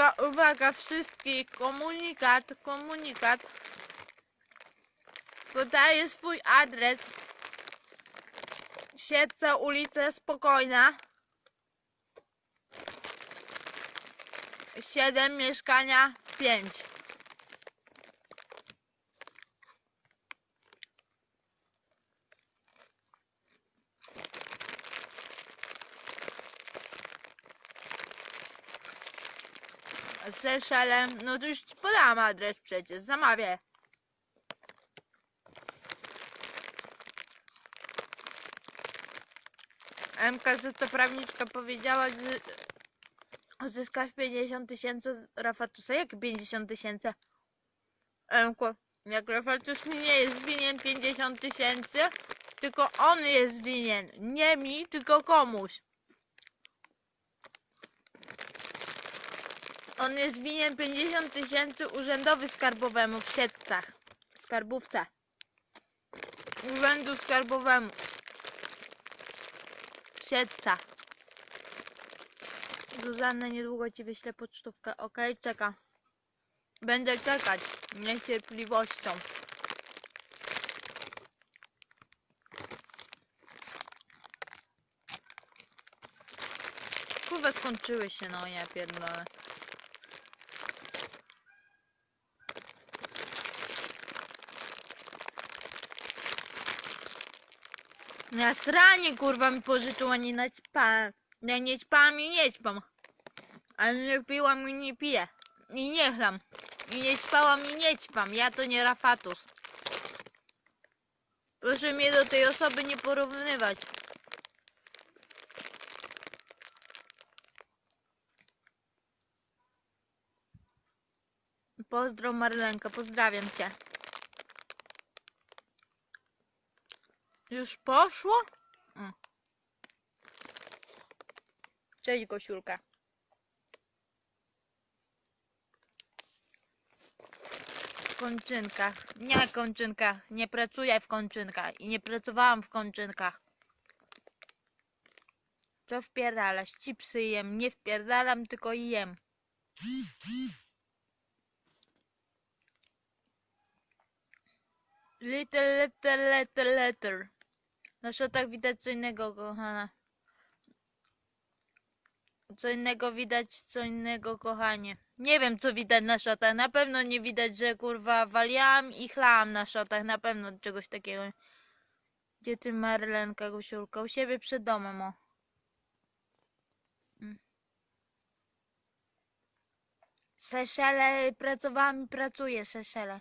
Uwaga, uwaga wszystkich, komunikat, komunikat. Podaję swój adres. Siedca, ulica Spokojna. 7, mieszkania 5. Seszele, no to już podałam adres przecież, zamawię. MK, co to prawniczka powiedziała, że zyskasz 50 tysięcy Rafatusa. Jak 50 tysięcy? MK, jak Rafatus mi nie jest winien 50 tysięcy, tylko on jest winien. Nie mi, tylko komuś. On jest winien 50 tysięcy urzędowi skarbowemu w Siedcach. Skarbówce. Urzędu skarbowemu. W Siedcach. Zuzanna, niedługo ci wyślę pocztówkę. Okej, czeka. Będę czekać. Niecierpliwością. Kurwa, skończyły się, no ja pierdolę. Na sranie kurwa mi pożyczył, a nie naćpałem. Ja nie ćpałam i nie ćpam. Ale nie piłam i nie piję. I nie chlam. I nie ćpałam i nie ćpam. Ja to nie Rafatus. Proszę mnie do tej osoby nie porównywać. Pozdro Marlenka, pozdrawiam cię. Już poszło? Mm. Cześć Gosiulka. W kończynkach. Nie w kończynkach. Nie pracuję w kończynkach. I nie pracowałam w kończynkach. Co wpierdalasz? Chipsy jem. Nie wpierdalam, tylko jem. Little, little, little, little. Na szotach widać co innego, kochana. Co innego widać, co innego, kochanie. Nie wiem, co widać na szotach. Na pewno nie widać, że kurwa waliłam i chlałam na szotach. Na pewno czegoś takiego. Gdzie ty, Marlenka, Gosiulka? U siebie przed domem, o. Mm. Seszele, pracowałam i pracuję, Seszele.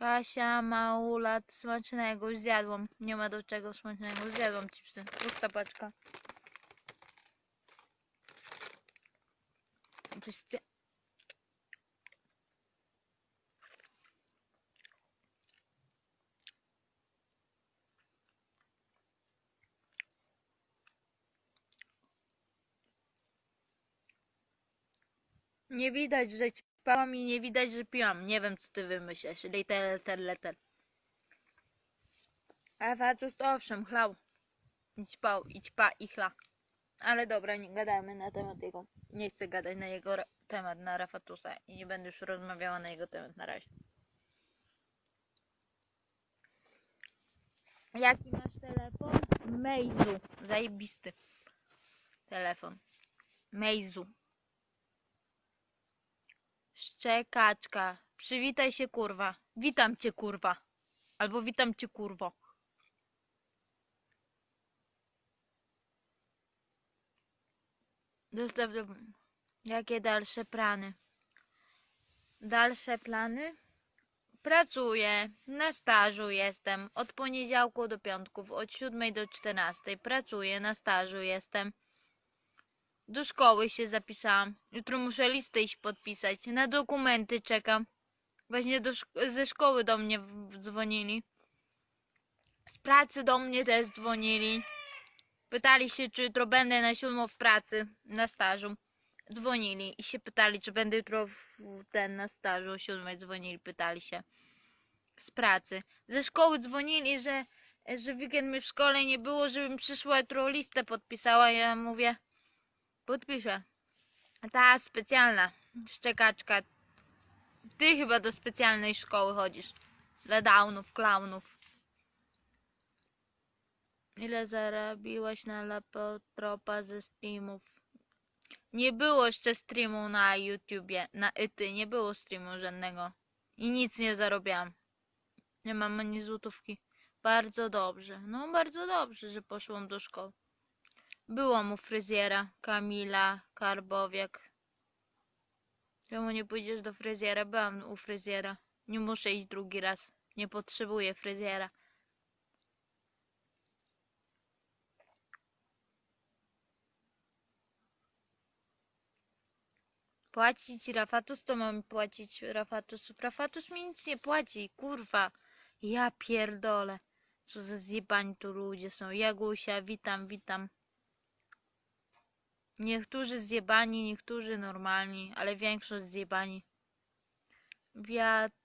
Kasia, małulat, smacznego, już zjadłam. Nie ma do czego smacznego, zjadłam chipsy. Pusta paczka. Wszyscy... Nie widać, że ćpałam i nie widać, że piłam. Nie wiem, co ty wymyślasz. Liter, liter, liter. A facet owszem, chlał. I ćpał, i ćpa, i chla. Ale dobra, nie gadajmy na temat jego. Nie chcę gadać na jego temat, na Rafatusa. I nie będę już rozmawiała na jego temat na razie. Jaki masz telefon? Meizu. Zajebisty. Telefon. Meizu. Szczekaczka. Przywitaj się, kurwa. Witam cię, kurwa. Albo witam cię, kurwo. Dostaw do... Jakie dalsze plany? Dalsze plany? Pracuję. Na stażu jestem. Od poniedziałku do piątków. Od 7 do 14. Pracuję. Na stażu jestem. Do szkoły się zapisałam. Jutro muszę listę iść podpisać. Na dokumenty czekam. Właśnie do ze szkoły do mnie dzwonili. Z pracy do mnie też dzwonili. Pytali się, czy jutro będę na siódmą w pracy, na stażu. Dzwonili i się pytali, czy będę jutro w ten na stażu o siódmej dzwonili, pytali się. Z pracy. Ze szkoły dzwonili, że, że weekend mi w szkole nie było, żebym przyszła jutro listę podpisała. Ja mówię, podpiszę. Ta specjalna szczekaczka. Ty chyba do specjalnej szkoły chodzisz. Dla downów, klaunów. Ile zarobiłaś na lapotropa ze streamów? Nie było jeszcze streamu na YouTubie, na Ity, nie było streamu żadnego. I nic nie zarobiłam. Nie mam ani złotówki. Bardzo dobrze. No bardzo dobrze, że poszłam do szkoły. Byłam u fryzjera, Kamila Karbowiak. Czemu nie pójdziesz do fryzjera? Byłam u fryzjera. Nie muszę iść drugi raz. Nie potrzebuję fryzjera. Płacić Rafatus, to mam płacić Rafatus. Rafatus mi nic nie płaci, kurwa. Ja pierdolę. Co za zjebani tu ludzie są. Jagusia, witam, witam. Niektórzy zjebani, niektórzy normalni, ale większość zjebani. Wiatrateczka,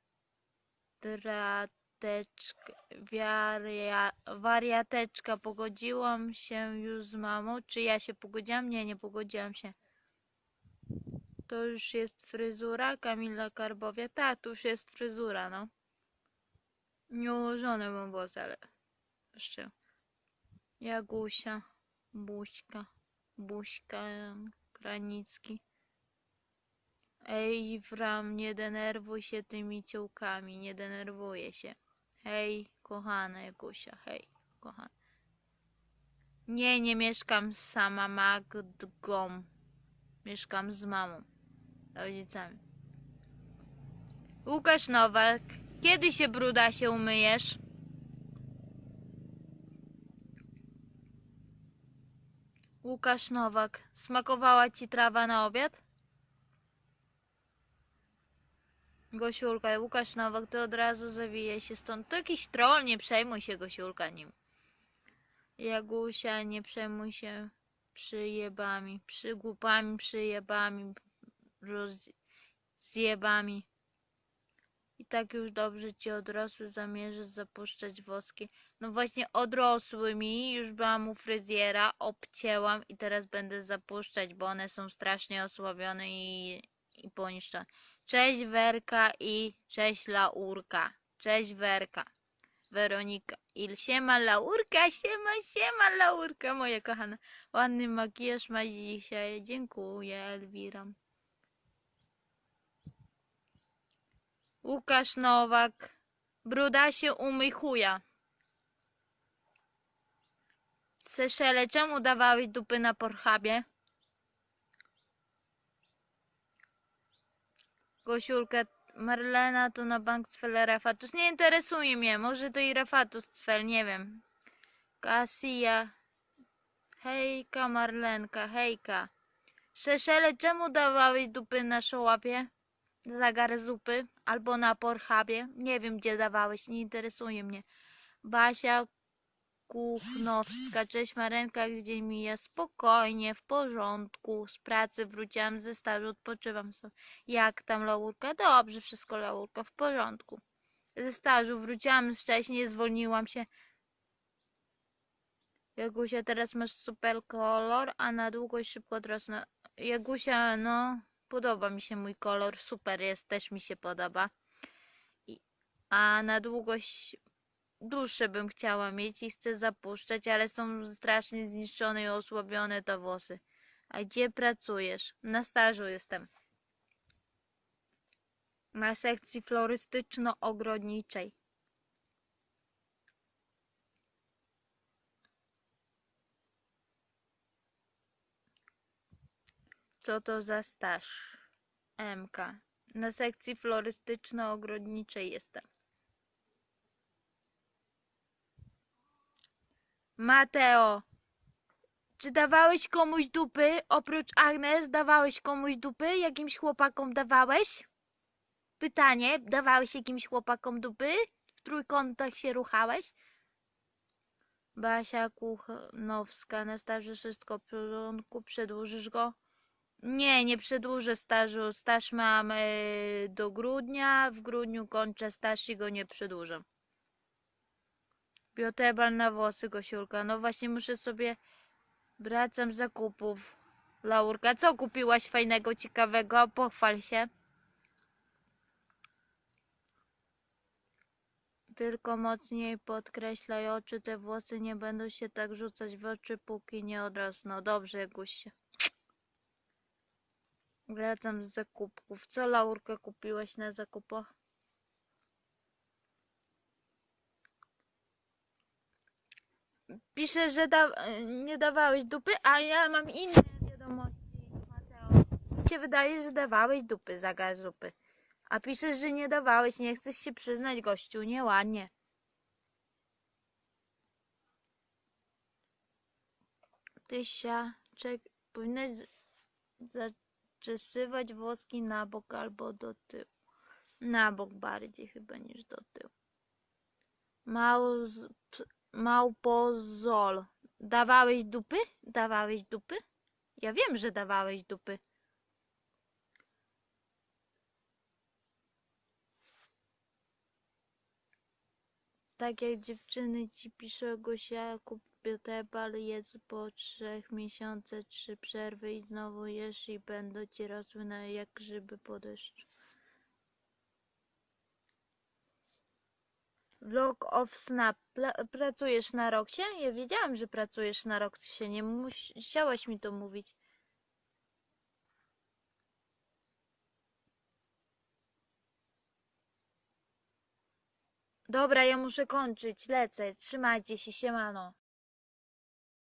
wiaria, wariateczka, pogodziłam się już z mamą. Czy ja się pogodziłam? Nie, nie pogodziłam się. To już jest fryzura Kamila Karbowia? Tak, to już jest fryzura, no. Nie ułożone mam włosy, ale jeszcze. Jagusia, Buźka, Buźka, Kranicki. Ej, Wram, nie denerwuj się tymi ciołkami, nie denerwuję się. Hej, kochana Jagusia, hej, kochana. Nie, nie mieszkam sama Magdgą. Mieszkam z mamą, rodzicami. Łukasz Nowak, kiedy się bruda się umyjesz? Łukasz Nowak, smakowała ci trawa na obiad? Gosiulka, Łukasz Nowak, to od razu zawija się stąd. To jakiś troll, nie przejmuj się Gosiulka nim. Jagusia, nie przejmuj się przyjebami, przygłupami, przyjebami, roz... zjebami. Tak już dobrze ci odrosły, zamierzasz zapuszczać woski. No właśnie odrosły mi, już byłam u fryzjera, obcięłam i teraz będę zapuszczać, bo one są strasznie osłabione i, i poniszczone. Cześć Werka i cześć Laurka. Cześć Werka. Weronika. Il siema Laurka, siema, siema Laurka, moja kochana. Ładny makijaż ma dzisiaj. Dziękuję, Elwira. Łukasz Nowak. Bruda się umyj chuja. Seszele, czemu dawałeś dupy na Porchabie? Gosiulkę, Marlena to na bank Cfel Rafatus. Nie interesuje mnie, może to i Rafatus Cfel, nie wiem. Kasia. Hejka Marlenka, hejka. Szeszele, czemu dawałeś dupy na szołapie? Zagar zupy albo na Porchabie. Nie wiem gdzie dawałeś, nie interesuje mnie. Basia Kuchnowska, cześć Marenka, gdzie mija? Spokojnie, w porządku. Z pracy wróciłam ze stażu, odpoczywam sobie. Jak tam Laurka? Dobrze, wszystko Laurka, w porządku. Ze stażu wróciłam wcześniej, zwolniłam się. Jagusia, teraz masz super kolor, a na długość szybko odrosnę. Jagusia, no, podoba mi się mój kolor, super jest, też mi się podoba. I, a na długość dłuższe bym chciała mieć i chcę zapuszczać, ale są strasznie zniszczone i osłabione te włosy. A gdzie pracujesz? Na stażu jestem. Na sekcji florystyczno-ogrodniczej. Co to za staż? MK. Na sekcji florystyczno-ogrodniczej jestem. Mateo, czy dawałeś komuś dupy? Oprócz Agnes, dawałeś komuś dupy? Jakimś chłopakom dawałeś? Pytanie, dawałeś jakimś chłopakom dupy? W trójkątach się ruchałeś? Basia Kuchnowska, na staży wszystko w porządku, przedłużysz go? Nie, nie przedłużę stażu. Staż mam y, do grudnia, w grudniu kończę staż i go nie przedłużę. Biotebal na włosy, Gosiulka. No właśnie muszę sobie... Wracam zakupów. Laurka, co kupiłaś fajnego, ciekawego? Pochwal się. Tylko mocniej podkreślaj oczy, te włosy nie będą się tak rzucać w oczy, póki nie odrosną. Dobrze, Gusie. Wracam z zakupów. Co, Laurka, kupiłaś na zakupach? Pisze, że da nie dawałeś dupy, a ja mam inne wiadomości, Mateo. Mi się wydaje, że dawałeś dupy za gaz zupy. A piszesz, że nie dawałeś, nie chcesz się przyznać, gościu, nieładnie. Tysia, czek, powinnaś z- zaczesywać włoski na bok albo do tyłu. Na bok bardziej chyba niż do tyłu. Mauz, p- małpozol. Dawałeś dupy? Dawałeś dupy? Ja wiem, że dawałeś dupy. Tak jak dziewczyny ci piszą, Gosia, kup biotebal, jedz po trzech miesiącach trzy przerwy i znowu jesz i będą ci rosły na jak grzyby po deszczu. Vlog of Snap. Pracujesz na Roxie? Ja wiedziałam, że pracujesz na Roxie. Nie musiałaś mi to mówić. Dobra, ja muszę kończyć. Lecę. Trzymajcie się, siemano.